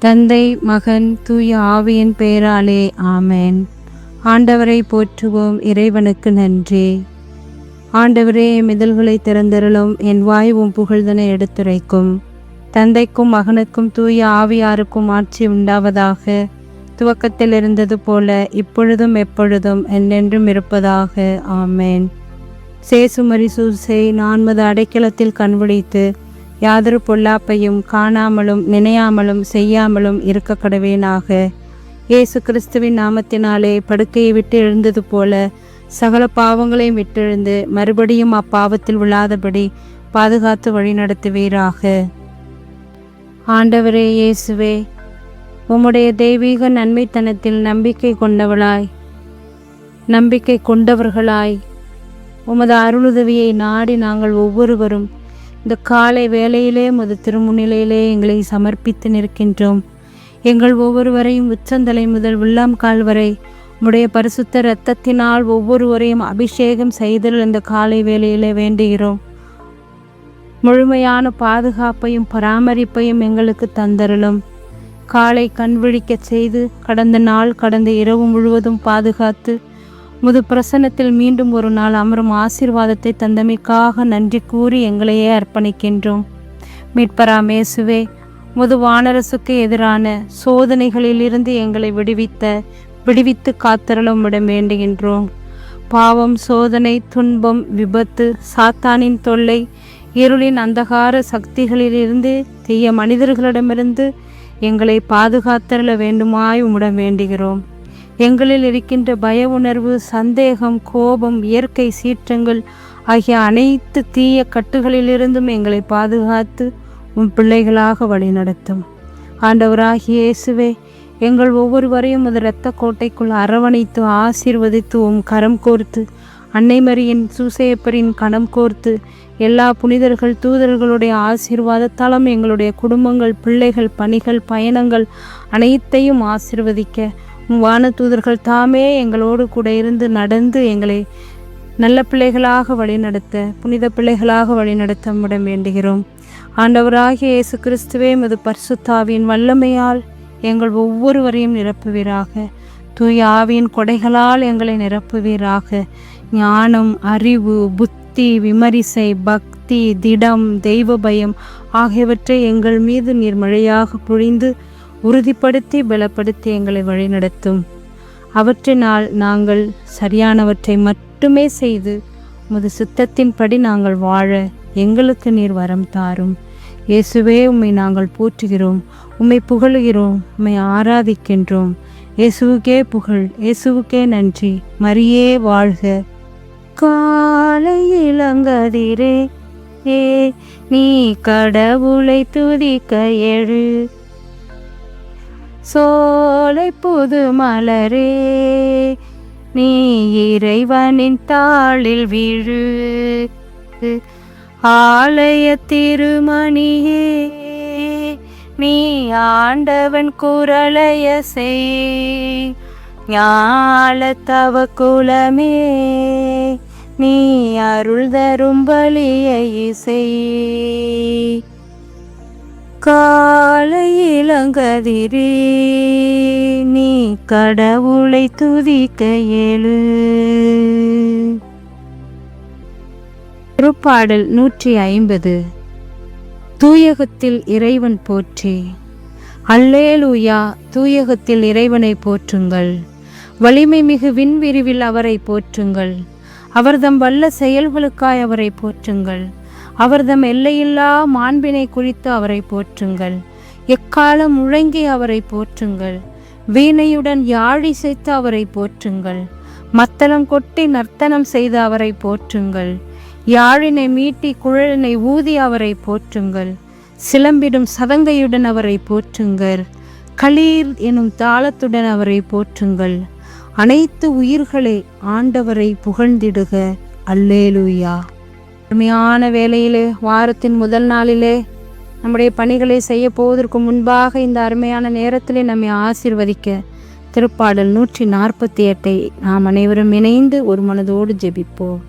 தந்தை மகன் தூய ஆவியின் பெயராலே ஆமேன். ஆண்டவரை போற்றுவோம் இறைவனுக்கு நன்றி. ஆண்டவரே மிதல்களை இதழ்களை திறந்தருளும் என் வாயுவும் புகழ்தனை எடுத்துரைக்கும். தந்தைக்கும் மகனுக்கும் தூய ஆவியாருக்கும் ஆட்சி உண்டாவதாக துவக்கத்தில் இருந்தது போல இப்பொழுதும் எப்பொழுதும் என்றென்றும் இருப்பதாக ஆமேன். சேசுமரி சூசை நான்மது அடைக்கலத்தில் கண்விழித்து யாதொரு பொல்லாப்பையும் காணாமலும் நினையாமலும் செய்யாமலும் இருக்க கடவேனாக இயேசு கிறிஸ்துவின் நாமத்தினாலே படுக்கையை விட்டு எழுந்தது போல சகல பாவங்களையும் விட்டெழுந்து மறுபடியும் அப்பாவத்தில் விழாதபடி பாதுகாத்து வழிநடத்துவீராக ஆண்டவரே இயேசுவே உம்முடைய தெய்வீக நன்மைத்தனத்தில் நம்பிக்கை கொண்டவளாய் நம்பிக்கை கொண்டவர்களாய் உமது அருளுதவியை நாடி நாங்கள் ஒவ்வொருவரும் இந்த காலை வேளையிலே உமது திருமுன்னிலையிலே எங்களை சமர்ப்பித்து நிற்கின்றோம். எங்கள் ஒவ்வொருவரையும் உச்சந்தலை முதல் உள்ளாம் கால் வரை உம்முடைய பரிசுத்த இரத்தத்தினால் ஒவ்வொருவரையும் அபிஷேகம் செய்தல் இந்த காலை வேளையிலே வேண்டுகிறோம். முழுமையான பாதுகாப்பையும் பராமரிப்பையும் எங்களுக்கு தந்தருளும். காலை கண் விழிக்கச் செய்து கடந்த நாள் கடந்த இரவு முழுவதும் பாதுகாத்து முது பிரசன்னத்தில் மீண்டும் ஒரு நாள் அமரும் ஆசீர்வாதத்தை தந்தமைக்காக நன்றி கூறி எங்களையே அர்ப்பணிக்கின்றோம். மீட்பராமேசுவே முது வானரசுக்கு எதிரான சோதனைகளிலிருந்து எங்களை விடுவித்த விடுவித்து காத்தரலும் விட வேண்டுகின்றோம். பாவம் சோதனை துன்பம் விபத்து சாத்தானின் தொல்லை இருளின் அந்தகார சக்திகளிலிருந்து தீய மனிதர்களிடமிருந்து எங்களை பாதுகாத்தரல வேண்டுமாய் உம்மிடம் வேண்டுகிறோம். எங்களில் இருக்கின்ற பய உணர்வு சந்தேகம் கோபம் இயற்கை சீற்றங்கள் ஆகிய அனைத்து தீய கட்டுகளிலிருந்தும் எங்களை பாதுகாத்து உம் பிள்ளைகளாக வழிநடத்தும். ஆண்டவராகிய இயேசுவே எங்கள் ஒவ்வொருவரையும் அது இரத்த கோட்டைக்குள் அரவணைத்து ஆசீர்வதித்து உம் கரம் கோர்த்து அன்னைமரியின் சூசையப்பரின் கணம் கோர்த்து எல்லா புனிதர்கள் தூதர்களுடைய ஆசீர்வாதத்தாலும் எங்களுடைய குடும்பங்கள் பிள்ளைகள் பணிகள் பயணங்கள் அனைத்தையும் ஆசீர்வதிக்க வான தூதர்கள் தாமே எங்களோடு கூட இருந்து நடந்து எங்களை நல்ல பிள்ளைகளாக வழிநடத்த புனித பிள்ளைகளாக வழிநடத்த முடம் வேண்டுகிறோம். ஆண்டவராகிய இயேசு கிறிஸ்துவே மது பர்சுத்தாவின் வல்லமையால் எங்கள் ஒவ்வொருவரையும் நிரப்புவீராக. தூய ஆவியின் கொடைகளால் எங்களை நிரப்புவீராக. ஞானம் அறிவு புத்தி விமரிசை பக்தி திடம் தெய்வ பயம் ஆகியவற்றை எங்கள் மீது நீர் மழையாக பொழிந்து உறுதிப்படுத்தி பலப்படுத்தி எங்களை வழிநடத்தும். அவற்றினால் நாங்கள் சரியானவற்றை மட்டுமே செய்து உமது சுத்தத்தின்படி நாங்கள் வாழ எங்களுக்கு நீர் வரம் தாரும். இயேசுவே உம்மை நாங்கள் போற்றுகிறோம். உம்மை புகழுகிறோம். உம்மை ஆராதிக்கின்றோம். இயேசுவுக்கே புகழ் இயேசுவுக்கே நன்றி. மரியே வாழ்க. காலை இளங்கதிரே ஏ நீ கடவுளை துதிக்க எழு சோலை புது மலரே நீ இறைவனின் தாளில் விழு. ஆலய திருமணியே நீ ஆண்டவன் குரலைய செய். ஞால தவ குலமே நீ அருள் தரும் பலியை செய் காலை இளங்கதிரே நீ கடவுளை துதிக்க ஏழு. திருப்பாடல் நூற்றி ஐம்பது. தூயகத்தில் இறைவன் போற்றி. அல்லேலூயா தூயகத்தில் இறைவனை போற்றுங்கள். வலிமை மிகு விண்விரிவில் அவரை போற்றுங்கள். அவர்தம் வல்ல செயல்களுக்காய் அவரை போற்றுங்கள். அவர்தம் எல்லையில்லா மாண்பினை குறித்து அவரை போற்றுங்கள். எக்காலம் முழங்கி அவரை போற்றுங்கள். வீணையுடன் யாழி செய்து அவரை போற்றுங்கள். மத்தளம் கொட்டி நர்த்தனம் செய்து அவரை போற்றுங்கள். யாழினை மீட்டி குழலினை ஊதி அவரை போற்றுங்கள். சிலம்பிடும் சதங்கையுடன் அவரை போற்றுங்கள். களீர் எனும் தாளத்துடன் அவரை போற்றுங்கள். அனைத்து உயிர்களை ஆண்டவரை புகழ்ந்திடுக. அல்லேலூயா. அருமையான வேலையிலே வாரத்தின் முதல் நாளிலே நம்முடைய பணிகளை செய்ய போவதற்கு முன்பாக இந்த அருமையான நேரத்திலே நம்மை ஆசிர்வதிக்க திருப்பாடல் நூற்றி நாற்பத்தி எட்டை நாம் அனைவரும் இணைந்து ஒரு மனதோடு ஜெபிப்போம்.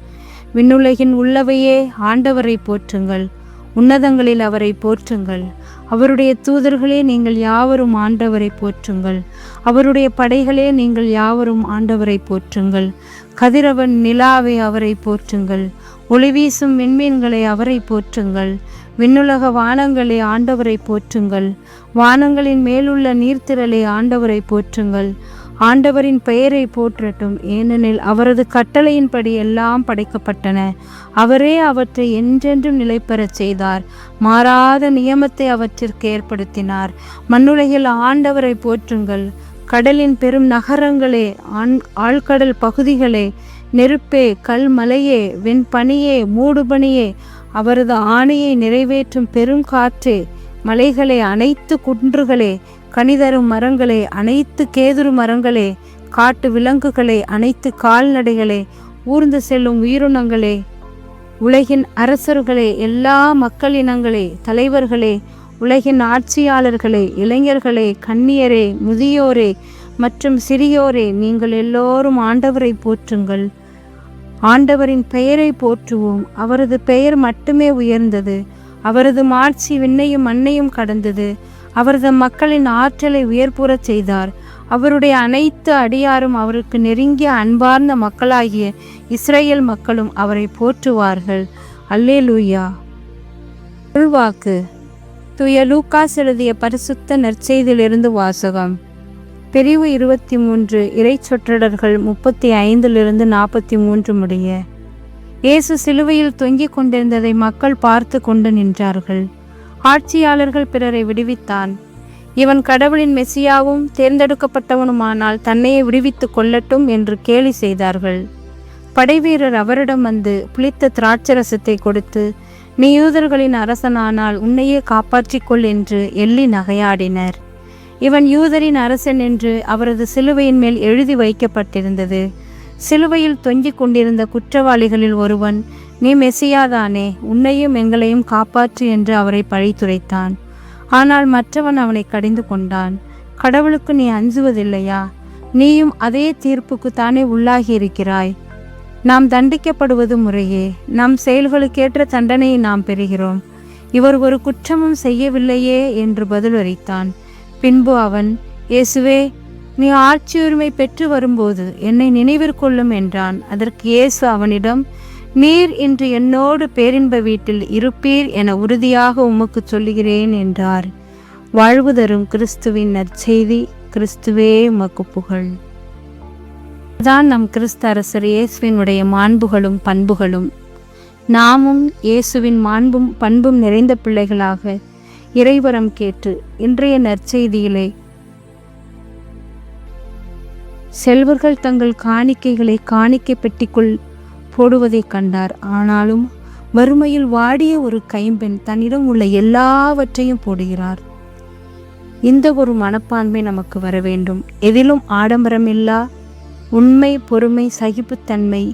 விண்ணுலகின் உள்ளவையே ஆண்டவரை போற்றுங்கள். உன்னதங்களில் அவரை போற்றுங்கள். அவருடைய தூதர்களே நீங்கள் யாவரும் ஆண்டவரை போற்றுங்கள். அவருடைய படைகளே நீங்கள் யாவரும் ஆண்டவரை போற்றுங்கள். கதிரவன் நிலாவை அவரை போற்றுங்கள். ஒளிவீசும் விண்மீன்களை அவரை போற்றுங்கள். விண்ணுலக வானங்களே ஆண்டவரை போற்றுங்கள். வானங்களின் மேலுள்ள நீர்த்திரளே ஆண்டவரை போற்றுங்கள். ஆண்டவரின் பெயரை போற்றட்டும். ஏனெனில் அவரது கட்டளையின்படி எல்லாம் படைக்கப்பட்டன. அவரே அவற்றை என்றென்றும் நிலைபெறச் செய்தார். மாறாத நியமத்தை அவற்றிற்கு ஏற்படுத்தினார். மண்ணுலகில் ஆண்டவரை போற்றுங்கள். கடலின் பெரும் நகரங்களே ஆண் ஆழ்கடல் பகுதிகளே நெருப்பே கல்மலையே வெண்பனியே மூடுபனியே அவரது ஆணையை நிறைவேற்றும் பெரும் காற்றே மலைகளே அனைத்து குன்றுகளே கனிதரும் மரங்களே அனைத்து கேதுரு மரங்களே காட்டு விலங்குகளே அனைத்து கால்நடைகளே ஊர்ந்து செல்லும் உயிரினங்களே உலகின் அரசர்களே எல்லா மக்களினங்களே தலைவர்களே உலகின் ஆட்சியாளர்களே இளைஞர்களே கன்னியரே முதியோரே மற்றும் சிறியோரே நீங்கள் எல்லோரும் ஆண்டவரை போற்றுங்கள். ஆண்டவரின் பெயரை போற்றுவோம். அவரது பெயர் மட்டுமே உயர்ந்தது. அவரது மாட்சி விண்ணையும் மண்ணையும் கடந்தது. அவரது மக்களின் ஆற்றலை உயர்புறச் செய்தார். அவருடைய அனைத்து அடியாரும் அவருக்கு நெருங்கிய அன்பார்ந்த மக்களாகிய இஸ்ரேல் மக்களும் அவரை போற்றுவார்கள். அல்லே லூயா உள்வாக்கு துய லூக்காஸ் எழுதிய பரிசுத்த நற்செய்தியிலிருந்து வாசகம். பிரிவு இருபத்தி மூன்று இறை சொற்றடர்கள் முப்பத்தி ஐந்திலிருந்து நாற்பத்தி மூன்று முடிய. இயேசு சிலுவையில் தொங்கிக் கொண்டிருந்ததை மக்கள் பார்த்து கொண்டு நின்றார்கள். ஆட்சியாளர்கள் பிறரை விடுவித்தான். இவன் கடவுளின் மெசியாவும் தேர்ந்தெடுக்கப்பட்டவனுமானால் தன்னையே விடுவித்துக் கொள்ளட்டும் என்று கேலி செய்தார்கள். படைவீரர் அவரிடம் வந்து புளித்த திராட்சரசத்தை கொடுத்து நீ யூதர்களின் அரசனானால் உன்னையே காப்பாற்றிக்கொள் என்று எள்ளி நகையாடினர். இவன் யூதரின் அரசன் என்று அவரது சிலுவையின் மேல் எழுதி வைக்கப்பட்டிருந்தது. சிலுவையில் தொங்கிக் கொண்டிருந்த குற்றவாளிகளில் ஒருவன் நீ மெசியாதானே உன்னையும் எங்களையும் காப்பாற்று என்று அவரை பழித்துரைத்தான். ஆனால் மற்றவன் அவனை கடிந்து கொண்டான். கடவுளுக்கு நீ அஞ்சுவதில்லையா? நீயும் அதே தீர்ப்புக்கு தானே உள்ளாகி இருக்கிறாய் நாம் தண்டிக்கப்படுவது முறையே. நம் செயல்களுக்கேற்ற தண்டனையை நாம் பெறுகிறோம். இவர் ஒரு குற்றமும் செய்யவில்லையே என்று பதிலளித்தான். பின்பு அவன் இயேசுவே நீ ஆட்சி உரிமை பெற்று வரும்போது என்னை நினைவிற்கொள்ளும் என்றான். அதற்கு இயேசு அவனிடம் நீர் இன்று என்னோடு பேரின்ப வீட்டில் இருப்பீர் என உறுதியாக உமக்கு சொல்லுகிறேன் என்றார். வாழ்வு தரும் கிறிஸ்துவின் நற்செய்தி கிறிஸ்துவே உமக்கு புகழ். தான் நம் கிறிஸ்து அரசர் இயேசுவினுடைய மாண்புகளும் பண்புகளும். நாமும் இயேசுவின் மாண்பும் பண்பும் நிறைந்த பிள்ளைகளாக இறைவரம் கேட்டு இன்றைய நற்செய்தியிலே. செல்வர்கள் தங்கள் காணிக்கைகளை காணிக்கை பெட்டிக்குள் போடுவதைக் கண்டார். ஆனாலும் வறுமையில் வாடிய ஒரு கைம்பெண் தன்னிடம் உள்ள எல்லாவற்றையும் போடுகிறார். இந்த ஒரு மனப்பான்மை நமக்கு வர வேண்டும். எதிலும் ஆடம்பரமில்லா உண்மை பொறுமை சகிப்புத்தன்மை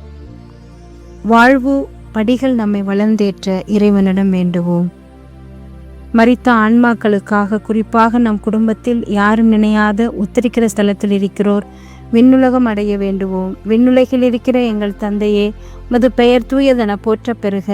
வாழ்வு படிகள் நம்மை வளர்ந்தேற்ற இறைவனிடம் வேண்டுவோம். மறித்த ஆன்மாக்களுக்காக குறிப்பாக நம் குடும்பத்தில் யாரும் நினையாத உத்தரிக்கிற ஸ்தலத்தில் இருக்கிறோர் விண்ணுலகம் அடைய வேண்டுவோம். விண்ணுலகில் இருக்கிற எங்கள் தந்தையே மது பெயர் தூயதென போற்ற பெறுக.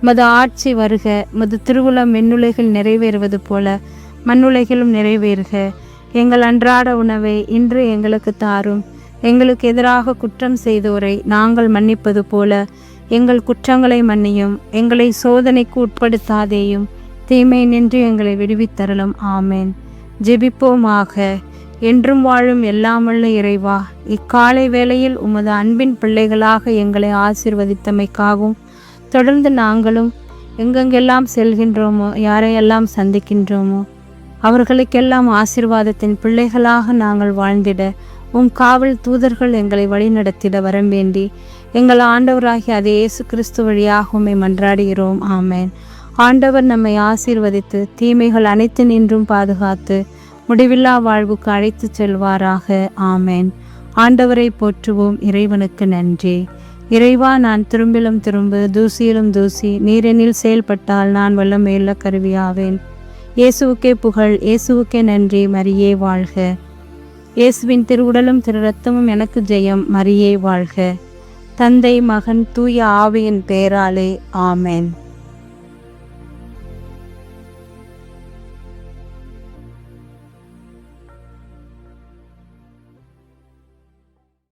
மது ஆட்சி வருக. மது திருவுளம் விண்ணுலகில் நிறைவேறுவது போல மண்ணுலகிலும் நிறைவேறுக. எங்கள் அன்றாட உணவை இன்று எங்களுக்கு தாரும். எங்களுக்கு எதிராக குற்றம் செய்தோரை நாங்கள் மன்னிப்பது போல எங்கள் குற்றங்களை மன்னியும். எங்களை சோதனைக்கு உட்படுத்தாதேயும். தீமை நின்று எங்களை விடுவித்தரலும் ஆமேன். ஜெபிப்போமாக. என்றும் வாழும் எல்லாமல்ல இறைவா இக்காலை வேளையில் உமது அன்பின் பிள்ளைகளாக எங்களை ஆசிர்வதித்தமைக்காகவும் தொடர்ந்து நாங்களும் எங்கெங்கெல்லாம் செல்கின்றோமோ யாரையெல்லாம் சந்திக்கின்றோமோ அவர்களுக்கெல்லாம் ஆசிர்வாதத்தின் பிள்ளைகளாக நாங்கள் வாழ்ந்திட உம் காவல் தூதர்கள் எங்களை வழிநடத்திட வரம் வேண்டி எங்கள் ஆண்டவராகிய அதே இயேசு கிறிஸ்து வழியாக உம்மை மன்றாடுகிறோம். ஆமேன். ஆண்டவர் நம்மை ஆசீர்வதித்து தீமைகள் அனைத்து நின்றும் பாதுகாத்து முடிவில்லா வாழ்வுக்கு அழைத்துச் செல்வாராக. ஆமேன். ஆண்டவரை போற்றுவோம். இறைவனுக்கு நன்றி. இறைவா நான் திரும்பிலும் திரும்பு தூசியிலும் தூசி நீரெனில் செயல்பட்டால் நான் வல்லமையுள்ள கருவியாவேன். இயேசுவுக்கே புகழ் இயேசுவுக்கே நன்றி மரியே வாழ்க. இயேசுவின் திருவுடலும் திரு ரத்தமும் எனக்கு ஜெயம் மரியே வாழ்க. தந்தை மகன் தூய ஆவியின் பேராலே. ஆமேன்.